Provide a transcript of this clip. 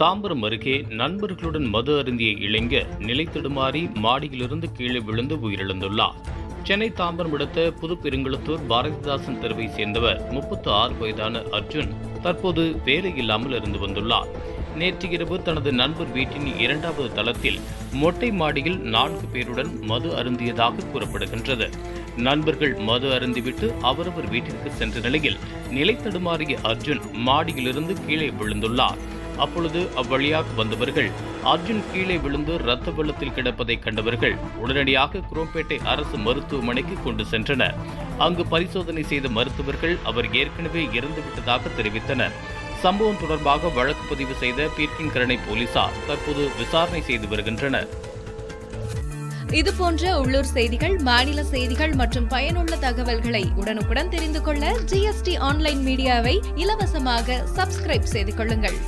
தாம்பரம் அருகே நண்பர்களுடன் மது அருந்திய இளைஞர் நிலை தடுமாறி மாடியிலிருந்து கீழே விழுந்து உயிரிழந்துள்ளார். சென்னை தாம்பரம் அடுத்த புதுப்பெருங்குளத்தூர் பாரதிதாசன் தெருவை சேர்ந்தவர் முப்பத்து ஆறு வயதான அர்ஜுன் தற்போது வேலை இல்லாமல் இருந்து வந்துள்ளார். நேற்று இரவு தனது நண்பர் வீட்டின் இரண்டாவது தளத்தில் மொட்டை மாடியில் நான்கு பேருடன் மது அருந்தியதாக கூறப்படுகின்றது. நண்பர்கள் மது அருந்திவிட்டு அவரவர் வீட்டிற்கு சென்ற நிலையில் நிலை தடுமாறிய அர்ஜுன் மாடியிலிருந்து கீழே விழுந்துள்ளார். அப்பொழுது அவ்வழியாக வந்தவர்கள் அர்ஜுன் கீழே விழுந்து இரத்த வெள்ளத்தில் கிடப்பதை கண்டவர்கள் உடனடியாக குரோம்பேட்டை அரசு மருத்துவமனைக்கு கொண்டு சென்றனர். அங்கு பரிசோதனை செய்த மருத்துவர்கள் அவர் ஏற்கனவே இறந்துவிட்டதாக தெரிவித்தனர். சம்பவம் தொடர்பாக வழக்கு பதிவு செய்த பீர்க்கின்கரணை போலீசார் தற்போது விசாரணை செய்து வருகின்றனர். இது போன்ற உள்ளூர் செய்திகள் மாநில செய்திகள் மற்றும் பயனுள்ள தகவல்களை உடனுக்குடன் தெரிந்து கொள்ள ஜிஎஸ்டி ஆன்லைன் மீடியாவை இலவசமாக சப்ஸ்கிரைப் செய்து கொள்ளுங்கள்.